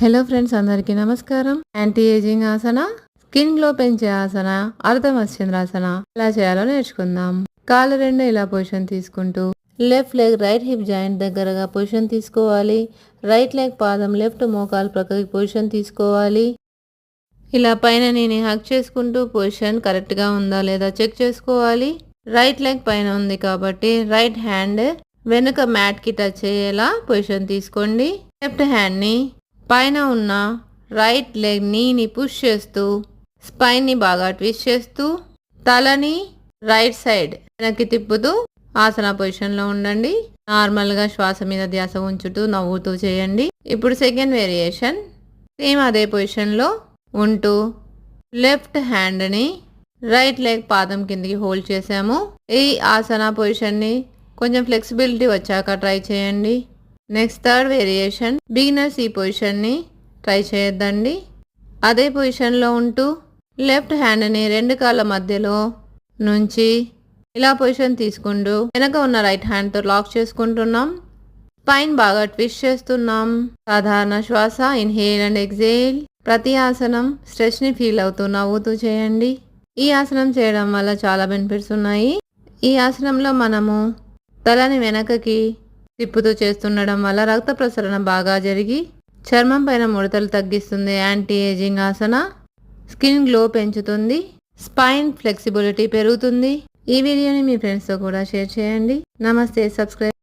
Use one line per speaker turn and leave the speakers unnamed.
Hello friends అందరికీ నమస్కారం. Anti ageing asana? Skin glow పెంచే ఆసన? అర్ధమశ్చంద్రాసన ఎలా చేయాలో నేర్చుకుందాం. కాలు రెండు ఇలా పొజిషన్ తీసుకుంటూ left leg right hip joint దగ్గరగా పొజిషన్ తీసుకోవాలి. రైట్ లెగ్ పాదం లెఫ్ట్ మోకాలు ప్రక్కకి పొజిషన్ తీసుకోవాలి. ఇలా పైన నేను హక్ చేసుకుంటూ పొజిషన్ కరెక్ట్గా ఉందా లేదా చెక్ చేసుకోవాలి. రైట్ లెగ్ పైన ఉంది కాబట్టి రైట్ హ్యాండ్ వెనుక మ్యాట్కి టచ్ అయ్యేలా పొజిషన్ తీసుకోండి. లెఫ్ట్ హ్యాండ్ని పైన ఉన్న రైట్ లెగ్ నీని పుష్ చేస్తూ స్పైన్ని బాగా ట్విస్ట్ చేస్తూ తలని రైట్ సైడ్ వెనక్కి తిప్పుతూ ఆసన పొజిషన్లో ఉండండి. నార్మల్గా శ్వాస మీద ధ్యాస ఉంచుతూ నవ్వుతూ చేయండి. ఇప్పుడు సెకండ్ వేరియేషన్. సేమ్ అదే పొజిషన్లో ఉంటూ లెఫ్ట్ హ్యాండ్ని రైట్ లెగ్ పాదం కిందికి హోల్డ్ చేసాము ఈ ఆసన పొజిషన్ని కొంచెం ఫ్లెక్సిబిలిటీ వచ్చాక ట్రై చేయండి. నెక్స్ట్ థర్డ్ వేరియేషన్ బిగినర్స్ ఈ పొజిషన్ని ట్రై చేయొద్దండి. అదే పొజిషన్లో ఉంటూ లెఫ్ట్ హ్యాండ్ని రెండు కాళ్ళ మధ్యలో నుంచి ఇలా పొజిషన్ తీసుకుంటూ వెనక ఉన్న రైట్ హ్యాండ్తో లాక్ చేసుకుంటున్నాం. స్పైన్ బాగా ట్విస్ట్ చేస్తున్నాం. సాధారణ శ్వాస ఇన్హేల్ అండ్ ఎగ్జేల్ ప్రతి ఆసనం స్ట్రెచ్ని ఫీల్ అవుతూ నవ్వుతూ చేయండి. ఈ ఆసనం చేయడం వల్ల చాలా బెనిఫిట్స్ ఉన్నాయి. ఈ ఆసనంలో మనము తలని వెనకకి తిప్పుతూ చేస్తుండడం వల్ల రక్త ప్రసరణ బాగా జరిగి చర్మం పైన ముడతలు తగ్గిస్తుంది. Anti ageing asana skin glow పెంచుతుంది. స్పైన్ ఫ్లెక్సిబిలిటీ పెరుగుతుంది. ఈ వీడియోని మీ ఫ్రెండ్స్తో కూడా షేర్ చేయండి. నమస్తే సబ్స్క్రైబ్